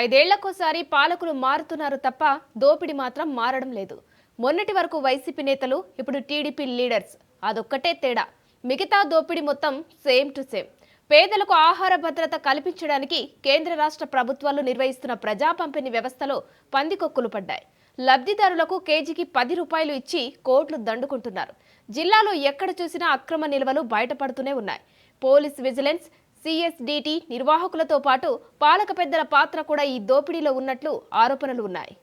ఐదేళ్ళకోసారి పాలకులు మారుతున్నారు తప్ప దోపిడీ మాత్రం మారడం లేదు. మొన్నటి వరకు వైసీపీ నేతలు ఇప్పుడు టీడీపీ లీడర్స్. అదొక్కటే తేడా. మిగతా దోపిడీ మొత్తం సేమ్ టు సేమ్. పేదలకు ఆహార భద్రత కల్పించడానికి కేంద్ర రాష్ట్ర ప్రభుత్వాలు నిర్వహిస్తున్న ప్రజా పంపిణీ వ్యవస్థలో పందికొక్కులు పడ్డాయి. లబ్ధిదారులకు కేజీకి పది రూపాయలు ఇచ్చి కోట్లు దండుకుంటున్నారు. జిల్లాలో ఎక్కడ చూసినా అక్రమ నిల్వలు బయటపడుతూనే ఉన్నాయి. పోలీస్ విజిలెన్స్ సిఎస్డిటి నిర్వాహకులతో పాటు పాలక పెద్దల పాత్ర కూడా ఈ దోపిడీలో ఉన్నట్లు ఆరోపణలు ఉన్నాయి.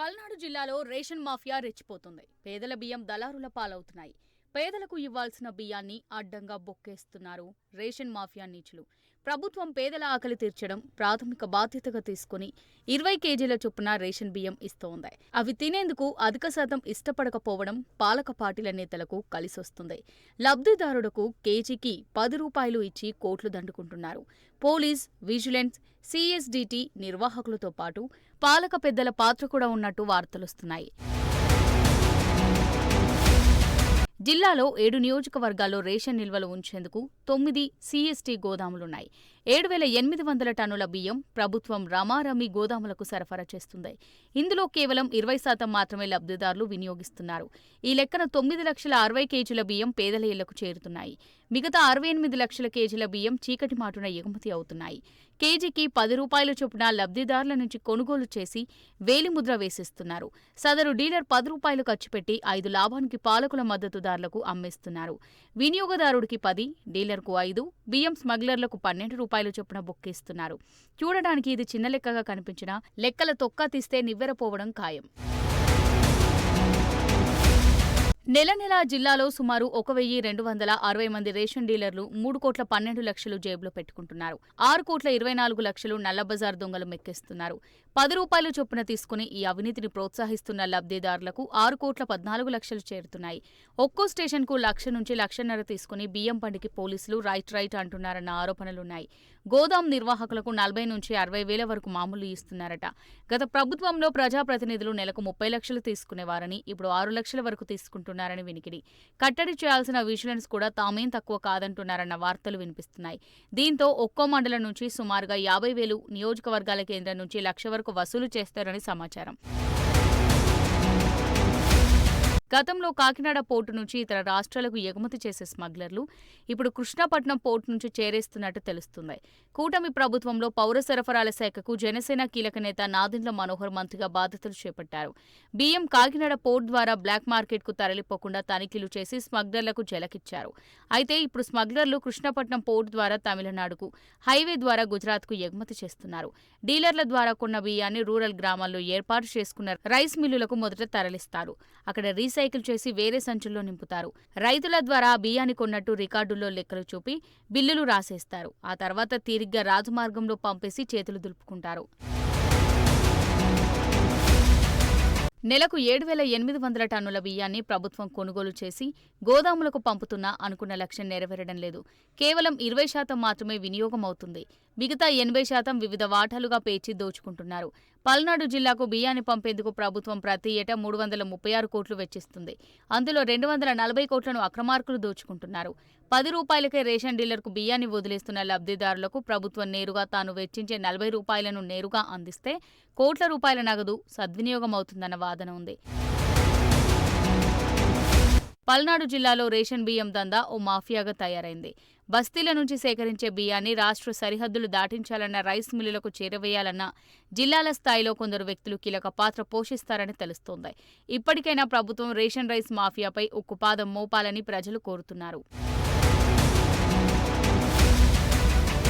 పల్నాడు జిల్లాలో రేషన్ మాఫియా రెచ్చిపోతుంది. పేదల బియ్యం దళారుల పాలవుతున్నాయి. పేదలకు ఇవ్వాల్సిన బియ్యాన్ని అడ్డంగా బొక్కేస్తున్నారు రేషన్ మాఫియా నీచులు. ప్రభుత్వం పేదల ఆకలి తీర్చడం ప్రాథమిక బాధ్యతగా తీసుకుని ఇరవై కేజీల చొప్పున రేషన్ బియ్యం ఇస్తోంది. అవి తినేందుకు అధిక శాతం ఇష్టపడకపోవడం పాలక పార్టీల నేతలకు కలిసొస్తుంది. లబ్ధిదారులకు కేజీకి పది రూపాయలు ఇచ్చి కోట్లు దండుకుంటున్నారు. పోలీస్ విజిలెన్స్ సిఎస్డిటి నిర్వాహకులతో పాటు పాలక పెద్దల పాత్ర కూడా ఉన్నట్టు వార్తలొస్తున్నాయి. జిల్లాలో ఏడు నియోజకవర్గాల్లో రేషన్ నిల్వలు ఉంచేందుకు తొమ్మిది సీఎస్టీ గోదాములున్నాయి. ఏడు వేల ఎనిమిది వందల టన్నుల బియ్యం ప్రభుత్వం రమారమి గోదాములకు సరఫరా చేస్తుంది. ఇందులో కేవలం ఇరవై శాతం మాత్రమే లబ్ధిదారులు వినియోగిస్తున్నారు. ఈ లెక్కన తొమ్మిది లక్షల అరవై కేజీల బియ్యం పేదల ఇళ్ళకు చేరుతున్నాయి. మిగతా అరవై ఎనిమిది లక్షల కేజీల బియ్యం చీకటి మాటున ఎగుమతి అవుతున్నాయి. కేజీకి పది రూపాయల చొప్పున లబ్ధిదారుల నుంచి కొనుగోలు చేసి వేలిముద్ర వేసిస్తున్నారు. సదరు డీలర్ పది రూపాయలు ఖర్చు పెట్టి ఐదు లాభానికి పాలకుల మద్దతుదారులకు అమ్మేస్తున్నారు. వినియోగదారుడికి పది డీలర్ డీలర్కు ఐదు బియ్యం స్మగ్లర్లకు పన్నెండు రూపాయలు చొప్పున బొక్కేస్తున్నారు. చూడడానికి ఇది చిన్న లెక్కగా కనిపించినా లెక్కల తొక్క తీస్తే నివ్వెరపోవడం ఖాయం. నెల నెలా జిల్లాలో సుమారు ఒక వెయ్యి రెండు వందల అరవై మంది రేషన్ డీలర్లు మూడు కోట్ల పన్నెండు లక్షలు జేబులో పెట్టుకుంటున్నారు. ఆరు కోట్ల ఇరవై నాలుగు లక్షలు నల్లబజార్ దొంగలు మెక్కిస్తున్నారు. పది రూపాయలు చొప్పున తీసుకుని ఈ అవినీతిని ప్రోత్సహిస్తున్న లబ్ధిదారులకు ఆరు కోట్ల పద్నాలుగు లక్షలు చేరుతున్నాయి. ఒక్కో స్టేషన్కు లక్ష నుంచి లక్షన్నర తీసుకుని బియ్యం పండికి పోలీసులు రైట్ రైట్ అంటున్నారన్న ఆరోపణలున్నాయి. గోదాం నిర్వాహకులకు నలభై నుంచి అరవై వేల వరకు మామూలు ఇస్తున్నారట. గత ప్రభుత్వంలో ప్రజాప్రతినిధులు నెలకు ముప్పై లక్షలు తీసుకునేవారని ఇప్పుడు ఆరు లక్షల వరకు తీసుకుంటున్నారు. అంటున్నారని వినికిడి. కట్టడి చేయాల్సిన విజిలెన్స్ కూడా తామేం తక్కువ కాదంటున్నారన్న వార్తలు వినిపిస్తున్నాయి. దీంతో ఒక్కో మండలం నుంచి సుమారుగా యాభై వేలు నియోజకవర్గాల కేంద్రం నుంచి లక్ష వరకు వసూలు చేస్తారని సమాచారం. గతంలో కాకినాడ పోర్టు నుంచి ఇతర రాష్ట్రాలకు ఎగుమతి చేసే స్మగ్లర్లు ఇప్పుడు కృష్ణాపట్నం పోర్టు నుంచి చేరేస్తున్నట్టు తెలుస్తుంది. కూటమి ప్రభుత్వంలో పౌర సరఫరాల శాఖకు జనసేన కీలక నేత నాదెండ్ల మనోహర్ మంత్రిగా బాధ్యతలు చేపట్టారు. బియ్యం కాకినాడ పోర్ట్ ద్వారా బ్లాక్ మార్కెట్కు తరలిపోకుండా తనిఖీలు చేసి స్మగ్లర్లకు జలకిచ్చారు. అయితే ఇప్పుడు స్మగ్లర్లు కృష్ణపట్నం పోర్టు ద్వారా తమిళనాడుకు హైవే ద్వారా గుజరాత్కు ఎగుమతి చేస్తున్నారు. డీలర్ల ద్వారా కొన్న బియ్యాన్ని రూరల్ గ్రామాల్లో ఏర్పాటు చేసుకున్న రైస్ మిల్లులకు మొదట తరలిస్తారు. అక్కడ రీసైకిల్ చేసి వేరే సంచుల్లో నింపుతారు. రైతుల ద్వారా బియ్యాన్ని కొన్నట్టు రికార్డుల్లో లెక్కలు చూపి బిల్లులు రాసేస్తారు. ఆ తర్వాత తీరిగ్గా రాజమార్గంలో పంపేసి చేతులు దులుపుకుంటారు. నెలకు ఏడు వేల ఎనిమిది వందల టన్నుల బియ్యాన్ని ప్రభుత్వం కొనుగోలు చేసి గోదాములకు పంపుతున్నా అనుకున్న లక్ష్యం నెరవేరడం లేదు. కేవలం ఇరవై శాతం మాత్రమే వినియోగం అవుతుంది మిగతా ఎనభై శాతం వివిధ వాటాలుగా పేర్చి దోచుకుంటున్నారు. పల్నాడు జిల్లాకు బియ్యాన్ని పంపేందుకు ప్రభుత్వం ప్రతి ఏటా మూడు వందల ముప్పై ఆరు కోట్లు వెచ్చిస్తుంది. అందులో రెండు వందల నలభై కోట్లను అక్రమార్కులు దోచుకుంటున్నారు. పది రూపాయలకే రేషన్ డీలర్కు బియ్యాన్ని వదిలేస్తున్న లబ్ధిదారులకు ప్రభుత్వం నేరుగా తాను వెచ్చించే నలభై రూపాయలను నేరుగా అందిస్తే కోట్ల రూపాయల నగదు సద్వినియోగం అవుతుందన్న వాదన ఉంది. పల్నాడు జిల్లాలో రేషన్ బియ్యం దందా ఓ మాఫియాగా తయారైంది. బస్తీల నుంచి సేకరించే బియ్యాన్ని రాష్ట్ర సరిహద్దులు దాటించాలన్న రైస్ మిల్లులకు చేరవేయాలన్న జిల్లాల స్థాయిలో కొందరు వ్యక్తులు కీలక పాత్ర పోషిస్తారని తెలుస్తోంది. ఇప్పటికైనా ప్రభుత్వం రేషన్ రైస్ మాఫియాపై ఉక్కుపాదం మోపాలని ప్రజలు కోరుతున్నారు.